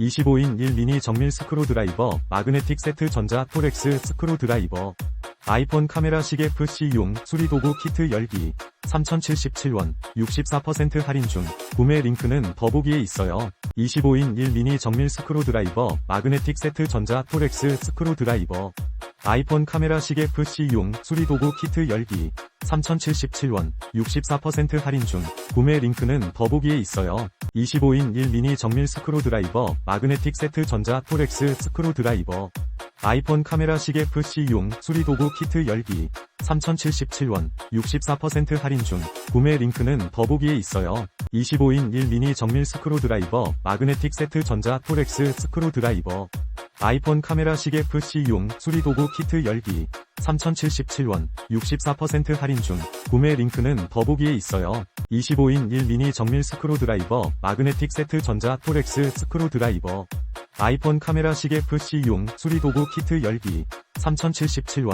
25인 1 미니 정밀 스크루 드라이버, 마그네틱 세트 전자 토렉스 스크루 드라이버, 아이폰 카메라 시계 FC용 수리도구 키트 열기, 3077원, 64% 할인 중, 구매 링크는 더보기에 있어요. 25인 1 미니 정밀 스크루 드라이버, 마그네틱 세트 전자 토렉스 스크루 드라이버, 아이폰 카메라 시계 FC용 수리도구 키트 열기, 3077원, 64% 할인 중, 구매 링크는 더보기에 있어요. 25인 1 미니 정밀 스크루 드라이버, 마그네틱 세트 전자 토렉스 스크루 드라이버, 아이폰 카메라 시계 FC용 수리도구 키트 열기, 3077원, 64% 할인 중, 구매 링크는 더보기에 있어요. 25인 1 미니 정밀 스크루 드라이버, 마그네틱 세트 전자 토렉스 스크루 드라이버, 아이폰 카메라 시계 FC용 수리도구 키트 열기, 3077원, 64% 할인 중, 구매 링크는 더보기에 있어요. 25인 1 미니 정밀 스크루 드라이버, 마그네틱 세트 전자 토렉스 스크루 드라이버, 아이폰 카메라 시계 FC용 수리도구 키트 열기, 3077원,